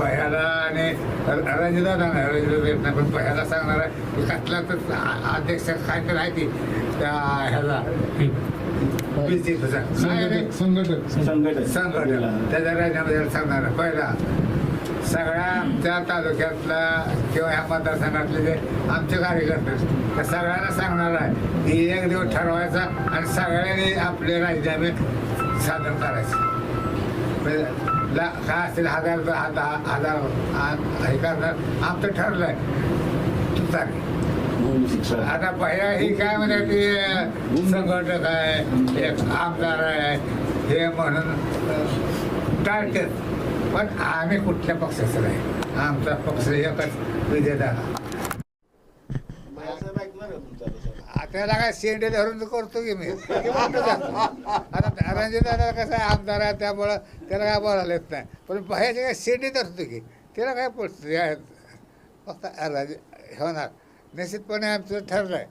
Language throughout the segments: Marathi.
भयाला आणि येत नाही पण भयाला सांगणार आहे. की कसला तर आ- अध्यक्ष काय तर आहे ती. त्या ह्याला रे? संघटक. संघटक. संघटना त्याच्या राज्यामध्ये सांगणार आहे. पहिला सगळ्या आमच्या तालुक्यातला किंवा ह्या मतदारसंघातले जे आमचे कार्यकर्ते त्या सगळ्यांना सांगणार आहे की एक दिवस ठरवायचा आणि सगळ्यांनी आपले राजीनामे सादर करायचे. ला- काय असेल हजार हजार हे करणार. आमचं ठरलंय. तुतारी आता पहिला ही काय म्हणजे ती संघटक आहे एक आमदार आहे हे म्हणून टाळतात पण आम्ही कुठल्या पक्षाचं नाही. आमचा पक्ष एकच विजय झाला. त्याला काय शेंडे धरून करतो की मी? आता रणजित दादा कसं आहे? आमदार आहे त्यामुळं त्याला काय बोलायला येत नाही. पण बाहेरचे काय शेंडे धरतो की? त्याला काय पडतं फक्त राजे होणार. निश्चितपणे आमचं ठरलं आहे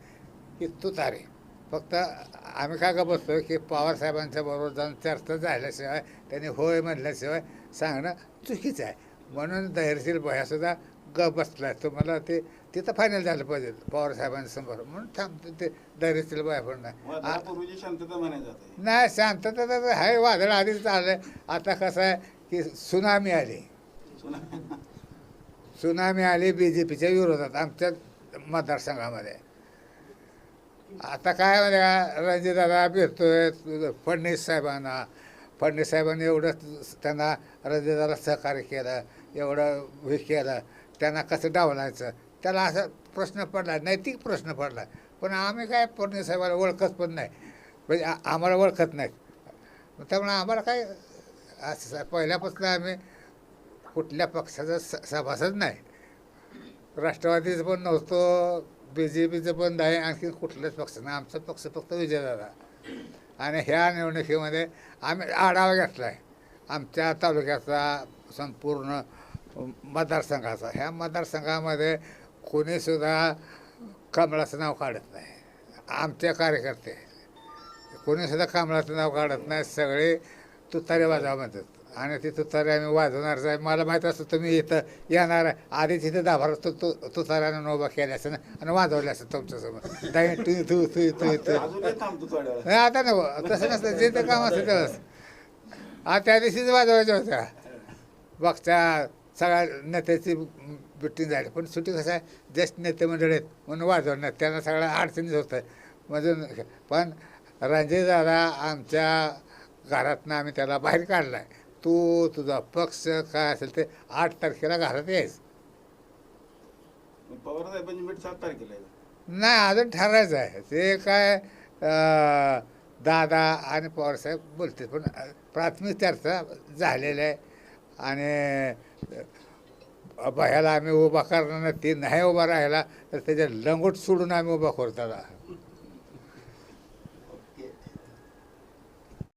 की तू तारे. फक्त आम्ही काय का बसतो की पवारसाहेबांच्या बरोबर जाऊन चर्चा झाल्याशिवाय त्यांनी होय म्हणल्याशिवाय सांगणं चुकीचं आहे. म्हणून धैर्यशील भयासुद्धा ग बसला. तुम्हाला ते तिथं फायनल झालं पाहिजे. पवार साहेबांसमोर म्हणून थांबतो ते नाही आ- पूर्वीची शांतता म्हणायचं नाही शांतता तर आहे. वादळ आधीच आलं आता कसं आहे की सुनामी आली. सुनामी आली बी जे पीच्या विरोधात आमच्या मतदारसंघामध्ये. आता काय म्हणजे का रणजितदादा भेटतोय फडणवीस साहेबांना. फडणवीस साहेबांनी एवढं त्यांना रणजितदादा सहकार्य केलं एवढं हे केलं. त्यांना कसं डावलायचं? त्याला असा प्रश्न पडला नैतिक प्रश्न पडला. पण आम्ही काय फडणवीस साहेबाला ओळखत पण नाही. म्हणजे आम्हाला ओळखत नाहीत त्यामुळे आम्हाला काय असं पहिल्यापासून आम्ही कुठल्या पक्षाचा स सभासद नाही. राष्ट्रवादीचं पण नव्हतो बी जे पीचं पण नाही आणखी कुठल्याच पक्षानं. आमचा पक्ष फक्त विजय झाला आणि ह्या निवडणुकीमध्ये आम्ही आढावा घेतला आहे आमच्या तालुक्याचा संपूर्ण मतदारसंघाचा. ह्या मतदारसंघामध्ये कोणीसुद्धा कमळाचं नाव काढत नाही. आमचे कार्यकर्ते कोणीसुद्धा कमळाचं नाव काढत नाही सगळे तुतारे वाजवा म्हणतात. आणि ती तुतारे आम्ही वाजवणारच आहे मला माहीत असतं तुम्ही इथं येणार आहे आधीच इथं दाभार तु तु तुताऱ्यानं नोबा केल्या असं आणि वाजवल्या असं तुमच्यासमोर. दाई तू तू तू तू तू. नाही आता नको तसं नसतं जे ते काम असतं तेव्हा आज त्या दिवशीच वाजवायच्या होत्या. बघच्या सगळ्या नेत्याची मिटिंग झाली. पण सुट्टी कसं आहे ज्येष्ठ नेते मंडळी आहेत म्हणून वाजवणार त्यांना सगळ्या अडचणीच होत. आहे मधून पण रणजित दादा आमच्या घरातनं आम्ही त्याला बाहेर काढला आहे तू तुझा पक्ष काय असेल ते आठ तारखेला घरात यायच. भेट सात तारखेला नाही अजून ठरायचं आहे. ते काय दादा आणि पवारसाहेब बोलते पण प्राथमिक चर्चा झालेली आहे. आणि अं, आम्ही उभा करणार ते नाही उभा राहिला तर त्याच्या लंगोट सोडून आम्ही उभा करतात